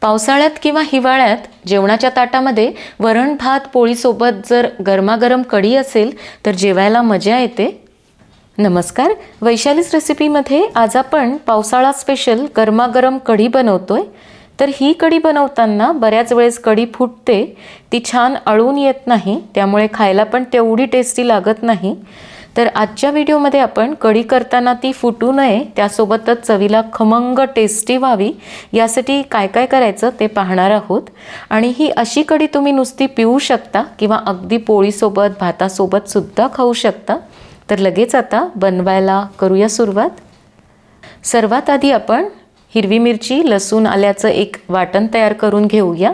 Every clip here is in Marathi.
पावसाळ्यात किंवा हिवाळ्यात जेवणाच्या ताटामध्ये वरण भात पोळीसोबत जर गरमागरम कढी असेल तर जेवायला मजा येते. नमस्कार. वैशालीस रेसिपीमध्ये आज आपण पावसाळा स्पेशल गरमागरम कढी बनवतोय. तर ही कढी बनवताना बऱ्याच वेळेस कढी फुटते ती छान अळून येत नाही त्यामुळे खायला पण तेवढी टेस्टी लागत नाही. तर आजच्या व्हिडिओमध्ये आपण कढी करताना ती फुटू नये त्यासोबतच चवीला खमंग टेस्टी व्हावी यासाठी काय काय करायचं ते पाहणार आहोत. आणि ही अशी कढी तुम्ही नुसती पिऊ शकता किंवा अगदी पोळीसोबत भातासोबत सुद्धा खाऊ शकता. तर लगेच आता बनवायला करूया सुरुवात. सर्वात आधी आपण हिरवी मिरची लसूण आल्याचं एक वाटण तयार करून घेऊया.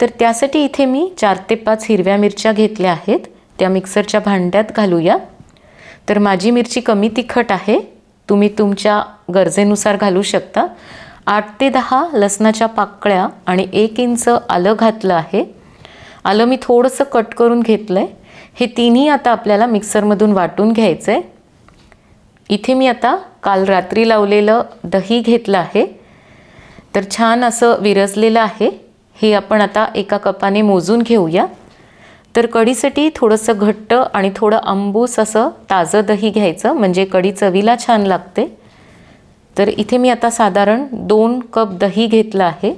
तर त्यासाठी इथे मी चार ते पाच हिरव्या मिरच्या घेतल्या आहेत. त्या मिक्सरच्या भांड्यात घालूया. तर माझी मिरची कमी तिखट आहे. तुम्ही तुमच्या गरजेनुसार घालू शकता. आठ ते दहा लसणाच्या पाकळ्या आणि एक इंच आलं घातलं आहे. आलं मी थोडंसं कट करून घेतलं आहे हे तिन्ही आता आपल्याला मिक्सरमधून वाटून घ्यायचं आहे इथे मी आता काल रात्री लावलेलं दही घेतलं आहे. तर छान असं विरजलेलं आहे. हे आपण आता एका कपाने मोजून घेऊया. तर कढीसाठी थोडंसं घट्ट आणि थोडं आंबूस असं ताजं दही घ्यायचं म्हणजे कढी चवीला छान लागते. तर इथे मी आता साधारण दोन कप दही घेतलं आहे.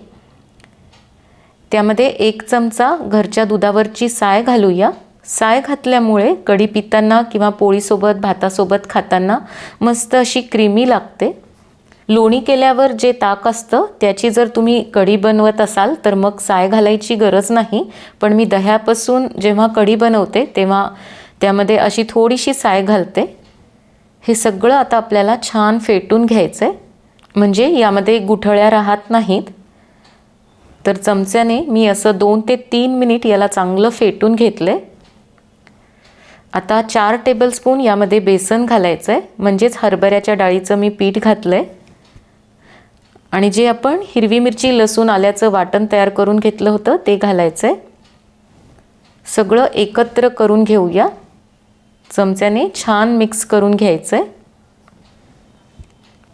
त्यामध्ये एक चमचा घरच्या दुधावरची साय घालूया. साय घातल्यामुळे कढी पिताना किंवा पोळीसोबत भातासोबत खाताना मस्त अशी क्रीमी लागते. लोणी केल्यावर जे ताक असतं त्याची जर तुम्ही कढी बनवत असाल तर मग साय घालायची गरज नाही. पण मी दह्यापासून जेव्हा कढी बनवते तेव्हा त्यामध्ये अशी थोडीशी साय घालते. हे सगळं आता आपल्याला छान फेटून घ्यायचं आहे म्हणजे यामध्ये गुठळ्या राहत नाहीत. तर चमच्याने मी असं दोन ते तीन मिनिट याला चांगलं फेटून घेतलं आहे आता चार टेबलस्पून यामध्ये बेसन घालायचं आहे म्हणजेच हरभऱ्याच्या डाळीचं मी पीठ घातलं आहे आणि जे आपण हिरवी मिरची लसूण आल्याचं वाटण तयार करून घेतलं होतं ते घालायचं आहे सगळं एकत्र करून घेऊया. चमच्याने छान मिक्स करून घ्यायचं आहे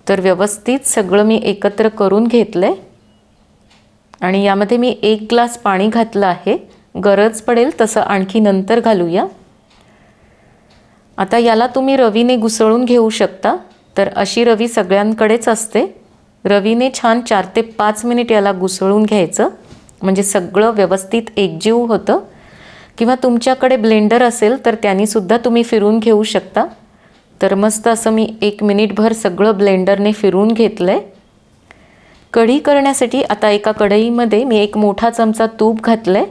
तर व्यवस्थित सगळं मी एकत्र करून घेतलं आहे आणि यामध्ये मी एक ग्लास पाणी घातलं आहे. गरज पडेल तसं आणखी नंतर घालूया. आता याला तुम्ही रवीने घुसळून घेऊ शकता. तर अशी रवी सगळ्यांकडेच असते. रवीने छान चार ते पाच मिनिट याला घुसळून घ्यायचं. म्हणजे सगळं व्यवस्थित एकजीव होतं. किंवा तुमच्याकडे ब्लेंडर असेल तर त्यानीसुद्धा तुम्ही फिरून घेऊ शकता. तर मस्त असं मी एक मिनिटभर सगळं ब्लेंडरने फिरून घेतलं आहे कढी करण्यासाठी आता एका कढईमध्ये मी एक मोठा चमचा तूप घातलं आहे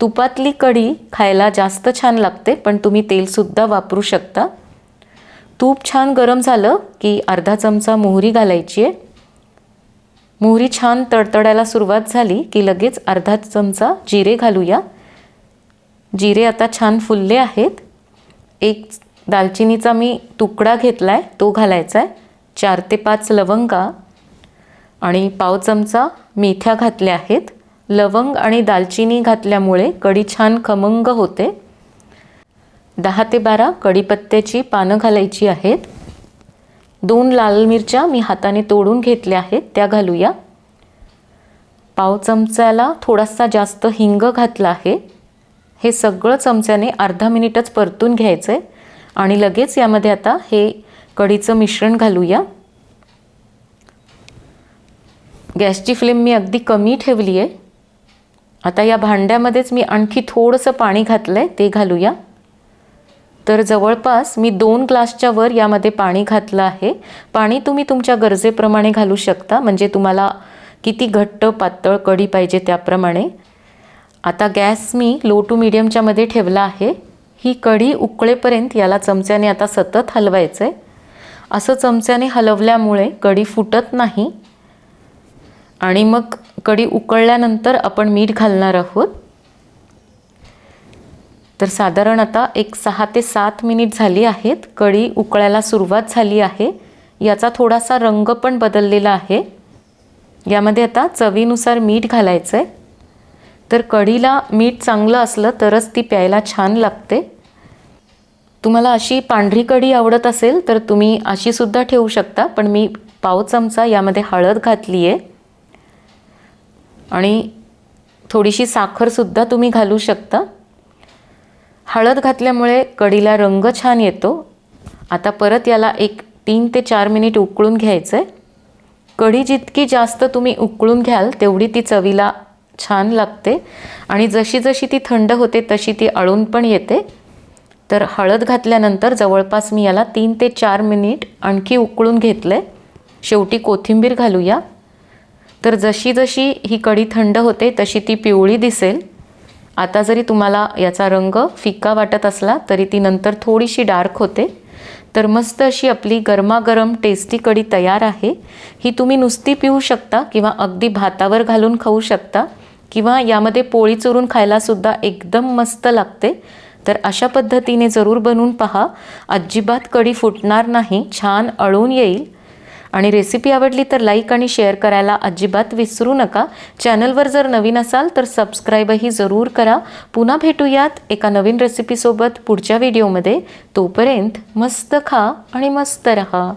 तुपातली कढी खायला जास्त छान लागते पण तुम्ही तेलसुद्धा वापरू शकता. तूप छान गरम झालं की अर्धा चमचा मोहरी घालायची आहे. मोहरी छान तडतडायला सुरुवात झाली की लगेच अर्धा चमचा जिरे घालूया. जिरे आता छान फुलले आहेत. एक दालचिनीचा मी तुकडा घेतला आहे तो घालायचा आहे चार ते पाच लवंगा आणि पाव चमचा मेथ्या घातल्या आहेत. लवंग आणि दालचिनी घातल्यामुळे कढी छान खमंग होते. दहा ते बारा कढीपत्त्याची पानं घालायची आहेत. दोन लाल मिरच्या मी हाताने तोडून घेतल्या आहेत त्या घालूया. पाव चमच्याला थोडासा जास्त हिंग घातला आहे. हे सगळं चमच्याने अर्धा मिनिटच परतून घ्यायचं आहे आणि लगेच यामध्ये आता हे कढीचं मिश्रण घालूया. गॅसची फ्लेम मी अगदी कमी ठेवली आहे आता या भांड्यामध्येच मी आणखी थोडंसं पाणी घातलं आहे ते घालूया. तर जवळपास मी दोन ग्लासच्या वर यामध्ये पाणी घातलं आहे. पाणी तुम्ही तुमच्या गरजेप्रमाणे घालू शकता म्हणजे तुम्हाला किती घट्ट पातळ कढी पाहिजे त्याप्रमाणे. आता गॅस मी लो टू मिडियमच्या मध्ये ठेवला आहे. ही कढी उकळेपर्यंत याला चमच्याने आता सतत हलवायचं आहे असं चमच्याने हलवल्यामुळे कढी फुटत नाही. आणि मग कढी उकळल्यानंतर आपण मीठ घालणार आहोत. तर साधारण आता एक सहा ते सात मिनिट झाली आहेत. कढी उकळायला सुरुवात झाली आहे. याचा थोडासा रंग पण बदललेला आहे. यामध्ये आता चवीनुसार मीठ घालायचं आहे तर कढीला मीठ चांगलं असलं तरच ती प्यायला छान लागते. तुम्हाला अशी पांढरी कढी आवडत असेल तर तुम्ही अशीसुद्धा ठेवू शकता पण मी पाव चमचा यामध्ये हळद घातली आहे आणि थोडीशी साखरसुद्धा तुम्ही घालू शकता. हळद घातल्यामुळे कढीला रंग छान येतो. आता परत याला एक तीन ते चार मिनिट उकळून घ्यायचं आहे कढी जितकी जास्त तुम्ही उकळून घ्याल तेवढी ती चवीला छान लागते. आणि जशी जशी ती थंड होते तशी ती अळून पण येते. तर हळद घातल्यानंतर जवळपास मी याला तीन ते चार मिनिट आणखी उकळून घेतलं आहे शेवटी कोथिंबीर घालूया. तर जशी जशी ही कढी थंड होते तशी ती पिवळी दिसेल. आता जरी तुम्हाला याचा रंग फिका वाटत असला तरी ती नंतर थोडीशी डार्क होते. तर मस्त अशी आपली गरमागरम टेस्टी कढी तयार आहे. ही तुम्ही नुसती पिऊ शकता किंवा अगदी भातावर घालून खाऊ शकता किंवा यामध्ये पोळी चुरून खायलासुद्धा एकदम मस्त लागते. तर अशा पद्धतीने जरूर बनवून पहा. अजिबात कढी फुटणार नाही छान अळून येईल. आणि रेसिपी आवडली तर लाईक आणि शेअर करायला अजिबात विसरू नका. चॅनलवर जर नवीन असाल तर सबस्क्राईबही जरूर करा. पुन्हा भेटूयात एका नवीन रेसिपीसोबत पुढच्या व्हिडिओमध्ये तोपर्यंत मस्त खा आणि मस्त रहा.